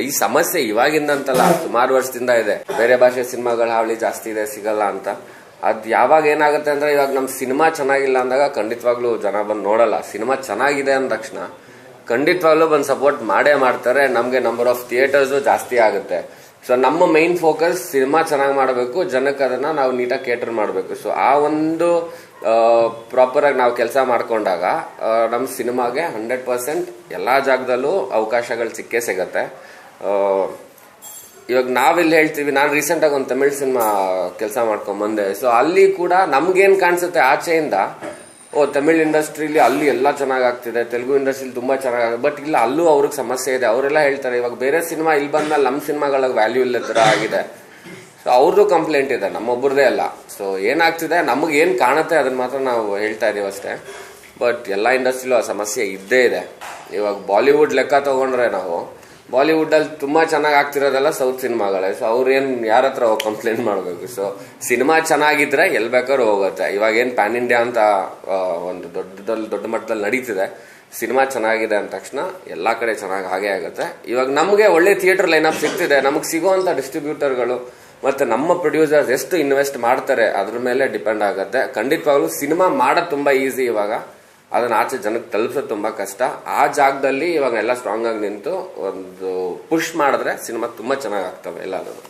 ಈ ಸಮಸ್ಯೆ ಇವಾಗಿಂದ ಅಂತಲ್ಲ ಸುಮಾರು ವರ್ಷದಿಂದ ಇದೆ. ಬೇರೆ ಭಾಷೆ ಸಿನಿಮಾಗಳ ಹಾವಳಿ ಜಾಸ್ತಿ ಇದೆ, ಸಿಗಲ್ಲ ಅಂತ. ಅದ್ ಯಾವಾಗ ಏನಾಗುತ್ತೆ ಅಂದ್ರೆ, ಇವಾಗ ನಮ್ ಸಿನಿಮಾ ಚೆನ್ನಾಗಿಲ್ಲ ಅಂದಾಗ ಖಂಡಿತವಾಗ್ಲೂ ಜನ ಬಂದು ನೋಡಲ್ಲ. ಸಿನಿಮಾ ಚೆನ್ನಾಗಿದೆ ಅಂದ ತಕ್ಷಣ ಖಂಡಿತವಾಗ್ಲೂ ಬಂದು ಸಪೋರ್ಟ್ ಮಾಡೇ ಮಾಡ್ತಾರೆ. ನಮಗೆ ನಂಬರ್ ಆಫ್ ಥಿಯೇಟರ್ಸ್ ಜಾಸ್ತಿ ಆಗುತ್ತೆ. ಸೊ ನಮ್ಮ ಮೈನ್ ಫೋಕಸ್ ಸಿನಿಮಾ ಚೆನ್ನಾಗಿ ಮಾಡಬೇಕು, ಜನಕ್ಕೆ ಅದನ್ನ ನಾವು ನೀಟಾಗಿ ಕೇಟರ್ ಮಾಡಬೇಕು. ಸೊ ಆ ಒಂದು ಪ್ರಾಪರ್ ಆಗಿ ನಾವು ಕೆಲಸ ಮಾಡ್ಕೊಂಡಾಗ ನಮ್ಮ ಸಿನಿಮಾಗೆ ಹಂಡ್ರೆಡ್ ಪರ್ಸೆಂಟ್ ಎಲ್ಲ ಜಾಗದಲ್ಲೂ ಅವಕಾಶಗಳು ಸಿಕ್ಕೇ ಸಿಗತ್ತೆ. ಇವಾಗ ನಾವಿಲ್ಲಿ ಹೇಳ್ತೀವಿ, ನಾನು ರೀಸೆಂಟ್ ಆಗಿ ಒಂದು ತಮಿಳ್ ಸಿನಿಮಾ ಕೆಲಸ ಮಾಡ್ಕೊಂಡ್ ಬಂದೆ. ಸೊ ಅಲ್ಲಿ ಕೂಡ ನಮ್ಗೇನು ಕಾಣಿಸುತ್ತೆ ಆಚೆಯಿಂದ, ಓ, ತಮಿಳ್ ಇಂಡಸ್ಟ್ರಿಲಿ ಅಲ್ಲಿ ಎಲ್ಲ ಚೆನ್ನಾಗಾಗ್ತಿದೆ, ತೆಲುಗು ಇಂಡಸ್ಟ್ರಿಲಿ ತುಂಬಾ ಚೆನ್ನಾಗಿ ಬಟ್ ಇಲ್ಲ, ಅಲ್ಲೂ ಅವ್ರಿಗೆ ಸಮಸ್ಯೆ ಇದೆ. ಅವರೆಲ್ಲ ಹೇಳ್ತಾರೆ, ಇವಾಗ ಬೇರೆ ಸಿನಿಮಾ ಇಲ್ಲಿ ಬಂದ್ಮೇಲೆ ನಮ್ಮ ಸಿನಿಮಾಗಳಿಗೆ ವ್ಯಾಲ್ಯೂ ಇಲ್ಲ ಥರ ಆಗಿದೆ. ಸೊ ಅವ್ರದ್ದು ಕಂಪ್ಲೇಂಟ್ ಇದೆ ನಮ್ಮೊಬ್ಬರದೇ ಅಲ್ಲ. ಸೊ ಏನಾಗ್ತಿದೆ ನಮಗೆ ಏನು ಕಾಣುತ್ತೆ ಅದನ್ನ ಮಾತ್ರ ನಾವು ಹೇಳ್ತಾ ಇದೀವಿ ಅಷ್ಟೇ. ಬಟ್ ಎಲ್ಲ ಇಂಡಸ್ಟ್ರಿಲೂ ಆ ಸಮಸ್ಯೆ ಇದ್ದೇ ಇದೆ. ಇವಾಗ ಬಾಲಿವುಡ್ ಲೆಕ್ಕ ತಗೊಂಡ್ರೆ ನಾವು ಬಾಲಿವುಡ್ ಅಲ್ಲಿ ತುಂಬಾ ಚೆನ್ನಾಗಿ ಆಗ್ತಿರೋದೆಲ್ಲ ಸೌತ್ ಸಿನಿಮಾಗಳೇ. ಸೊ ಅವ್ರೇನ್ ಯಾರ ಹತ್ರ ಹೋಗಿ ಕಂಪ್ಲೇಂಟ್ ಮಾಡಬೇಕು? ಸೊ ಸಿನಿಮಾ ಚೆನ್ನಾಗಿದ್ರೆ ಎಲ್ಲಿ ಬೇಕಾದ್ರೂ ಹೋಗುತ್ತೆ. ಇವಾಗ ಏನ್ ಪ್ಯಾನ್ ಇಂಡಿಯಾ ಅಂತ ಒಂದು ದೊಡ್ಡದಲ್ಲಿ ದೊಡ್ಡ ಮಟ್ಟದಲ್ಲಿ ನಡೀತಿದೆ. ಸಿನಿಮಾ ಚೆನ್ನಾಗಿದೆ ಅಂದ ತಕ್ಷಣ ಎಲ್ಲಾ ಕಡೆ ಚೆನ್ನಾಗಿ ಹಾಗೆ ಆಗುತ್ತೆ. ಇವಾಗ ನಮಗೆ ಒಳ್ಳೆ ಥಿಯೇಟರ್ ಲೈನಪ್ ಸಿಗ್ತಿದೆ. ನಮಗೆ ಸಿಗುವಂತ ಡಿಸ್ಟ್ರಿಬ್ಯೂಟರ್ಗಳು ಮತ್ತೆ ನಮ್ಮ ಪ್ರೊಡ್ಯೂಸರ್ಸ್ ಎಷ್ಟು ಇನ್ವೆಸ್ಟ್ ಮಾಡ್ತಾರೆ ಅದ್ರ ಮೇಲೆ ಡಿಪೆಂಡ್ ಆಗುತ್ತೆ. ಖಂಡಿತವಾಗ್ಲೂ ಸಿನಿಮಾ ಮಾಡೋದು ತುಂಬಾ ಈಸಿ ಇವಾಗ. ಅದನ್ನ ಆಚೆ ಜನಕ್ಕೆ ತಲುಪಿಸೋದು ತುಂಬಾ ಕಷ್ಟ. ಆ ಜಾಗದಲ್ಲಿ ಇವಾಗ ಎಲ್ಲ ಸ್ಟ್ರಾಂಗ್ ಆಗಿ ನಿಂತು ಒಂದು ಪುಷ್ ಮಾಡಿದ್ರೆ ಸಿನಿಮಾ ತುಂಬಾ ಚೆನ್ನಾಗಿ ಆಗ್ತವೆ ಎಲ್ಲಾದ್ರೂ.